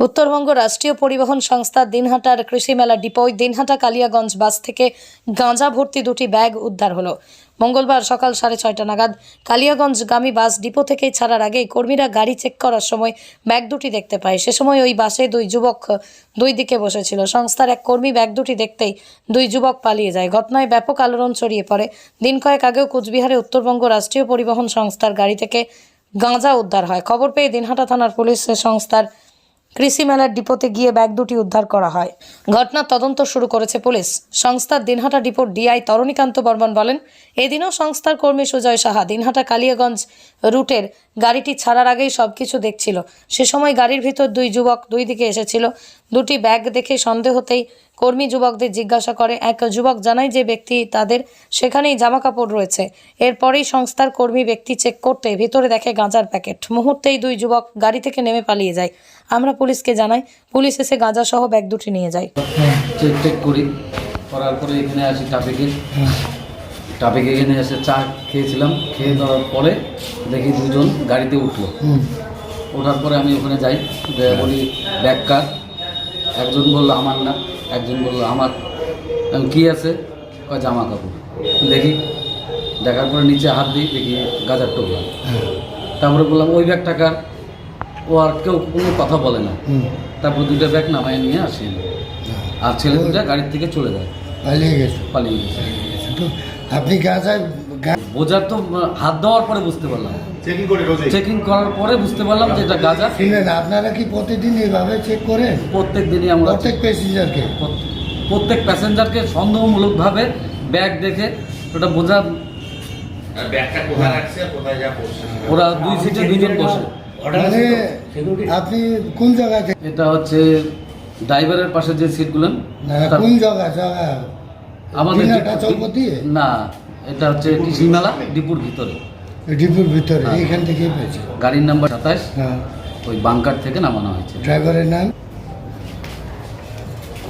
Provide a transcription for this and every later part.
উত্তরবঙ্গ রাষ্ট্রীয় পরিবহন সংস্থা দিনহাটার কৃষি মেলা ডিপোয় দিনহাটা কালিয়াগঞ্জ বাস থেকে গাঁজা ভর্তি দুটি ব্যাগ উদ্ধার হলো। মঙ্গলবার সকাল সাড়ে ছয়টা নাগাদ কালিয়াগঞ্জ কালিয়াগঞ্জগামী বাস ডিপো থেকে ছাড়ার আগেই কর্মীরা গাড়ি চেক করার সময় ব্যাগ দুটি দেখতে পায়। সে সময় ওই বাসে দুই যুবক দুই দিকে বসেছিল। সংস্থার এক কর্মী ব্যাগ দুটি দেখতেই দুই যুবক পালিয়ে যায়। ঘটনায় ব্যাপক আলোড়ন ছড়িয়ে পড়ে। দিন কয়েক আগেও কোচবিহারে উত্তরবঙ্গ রাষ্ট্রীয় পরিবহন সংস্থার গাড়ি থেকে গাঁজা উদ্ধার হয়। খবর পেয়ে দিনহাটা থানার পুলিশ সংস্থার কৃষি মেলার ডিপোতে গিয়ে ব্যাগ দুটি উদ্ধার করা হয়। ঘটনার তদন্ত শুরু করেছে পুলিশ। সংস্থার দিনহাটা ডিপোর ডিআই তরণীকান্ত বর্মন বলেন, এদিনও সংস্থার কর্মী সুজয় সাহা দিনহাটা কালিয়াগঞ্জ রুটের গাড়িটি ছাড়ার আগেই সব কিছু দেখছিল। সে সময় গাড়ির ভিতর দুই যুবক দুই দিকে এসেছিল। দুটি ব্যাগ দেখে সন্দেহতেই কর্মী যুবকদের জিজ্ঞাসা করে। এক যুবক জানায় যে ব্যক্তি তাদের সেখানেই জামা কাপড় রয়েছে। এরপরেই সংস্থার কর্মী ব্যক্তি চেক করতে ভিতরে দেখে গাঁজার প্যাকেট। মুহূর্তেই দুই যুবক গাড়ি থেকে নেমে পালিয়ে যায়। আমরা পুলিশকে জানাই পুলিশ এসে গাঁজা সহ ব্যাগ দুটি নিয়ে যায়। চেক টেক করি। করার পরে এখানে আসি ট্রাফিকে। ট্রাফিকে এখানে এসে চা খেয়েছিলাম। খেয়ে দেওয়ার পরে দেখি দুজন গাড়িতে উঠল। ওঠার পরে আমি ওখানে যাই। বলি ব্যাগ কার? একজন বলল আমার না। একজন বলল আমার আমি কী আছে? কয় জামা কাপড়। দেখি দেখার পরে নিচে হাত দিই দেখি গাজার টোকলা তারপরে বললাম ওই ব্যাগ টাকার ও আর কেউ কোনো কথা বলে না। তারপর দুইটা ব্যাগ নামায় নিয়ে আসি আর ছেলে দুটা গাড়ির থেকে চলে যায়। পালিয়ে গেছে। পালিয়ে গেছে। আপনি গাঁজায় বোঝার তো হাত দেওয়ার পরে বুঝতে পারলাম। চেকিং করে চেকিং করার পরে বুঝতে পারলাম যে এটা গাঁজা। শুনেন আপনারা কি প্রতিদিন এইভাবে চেক করেন? প্রত্যেক দিনই আমরা প্রত্যেক প্যাসেঞ্জারকে প্রত্যেক প্যাসেঞ্জারকে সন্দেহমূলকভাবে ব্যাগ দেখে ওটা বোঝা ব্যাগটা কোথায় রাখছে কোথায় যা পড়ছে ওরা দুই সিটে দুজন বসে। মানে আপনি কোন জায়গায় থেকে- এটা হচ্ছে ড্রাইভারের পাশে যে সিটগুলো কোন জায়গা জায়গা আমাদের না এটা হচ্ছে কৃষি মেলা ডিপুর ভিতরে। ডিপুর ভিতরে এখান এইখান থেকেই পেয়েছে। গাড়ির নাম্বার সাতাশ হ্যাঁ। ওই বাংকার থেকে নামানো হয়েছে। ড্রাইভারের নাম?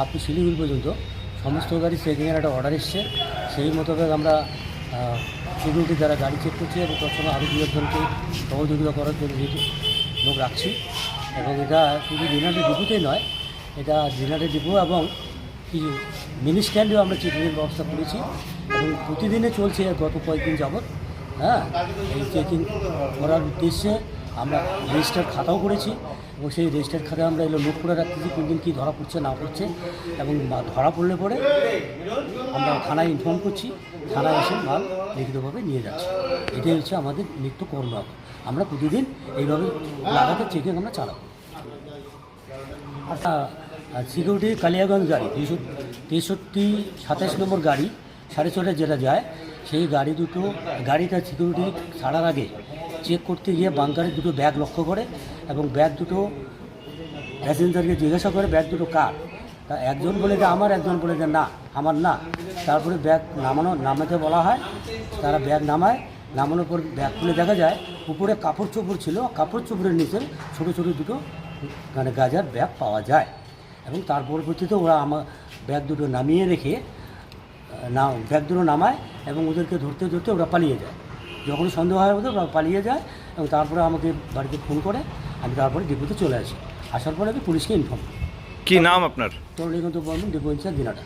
আপ টু শিলিগুড়ি পর্যন্ত। সমস্ত গাড়ি চেকিংয়ের একটা অর্ডার এসছে। সেই মোতাবেক আমরা সিকিউরিটি দ্বারা গাড়ি চেক করছি এবং তার সঙ্গে আরও দু একজনকে সহযোগিতা করার জন্য যেহেতু লোক রাখছি। এবং এটা শুধু দিনাটি ডিপুতেই নয়, এটা দিনাটি ডিপো এবং কিছু মিনি স্ট্যান্ডেও আমরা চেকিংয়ের ব্যবস্থা করেছি। এবং প্রতিদিনে চলছে গত কয়েকদিন যাবৎ হ্যাঁ? এই চেকিং করার উদ্দেশ্যে আমরা রেজিস্টার খাতাও করেছি। এবং সেই রেজিস্টার খাতায় আমরা এগুলো নোট করে রাখতেছি কোন দিন কী ধরা পড়ছে, না পড়ছে এবং ধরা পড়লে পরে আমরা থানায় ইনফর্ম করছি, থানায় এসে মাল লিখিতভাবে নিয়ে যাচ্ছি। এটাই হচ্ছে আমাদের নিত্য কর্ম আমরা প্রতিদিন এইভাবে লাগাতার চেকিং আমরা চালাবো। আচ্ছা সিকিউরিটি কালিয়াগঞ্জ গাড়ি দুশো তেষট্টি সাতাশ নম্বর গাড়ি, সাড়ে ছটায় যেটা যায়, সেই গাড়ি দুটো, গাড়িটা সিকিউরিটি ছাড়ার আগে চেক করতে গিয়ে বাংকারে দুটো ব্যাগ লক্ষ্য করে এবং ব্যাগ দুটো প্যাসেঞ্জারকে জিজ্ঞাসা করে, ব্যাগ দুটো কার? তা একজন বলে যে আমার। একজন বলে যে না, আমার না। তারপরে ব্যাগ নামানো, নামাতে বলা হয়। তারা ব্যাগ নামায়। নামানোর পর ব্যাগ খুলে দেখা যায়, উপরে কাপড় চোপড় ছিল। কাপড় চোপড়ের নিচে ছোটো ছোটো দুটো মানে গাজার ব্যাগ পাওয়া যায়। এবং তার পরবর্তীতে ওরা আমার ব্যাগ দুটো নামিয়ে রেখে, না, ব্যাগ দুটো নামায় এবং ওদেরকে ধরতে ধরতে ওরা পালিয়ে যায়। যখন সন্দেহ হয় ওদের, ওরা পালিয়ে যায় এবং তারপরে আমাকে বাড়িতে ফোন করে। আমি তারপরে ডিপুতে চলে আসি। আসার পরে আমি পুলিশকে ইনফর্ম কি নাম আপনার? Tarunikanta Barman depot incharge Dinhata.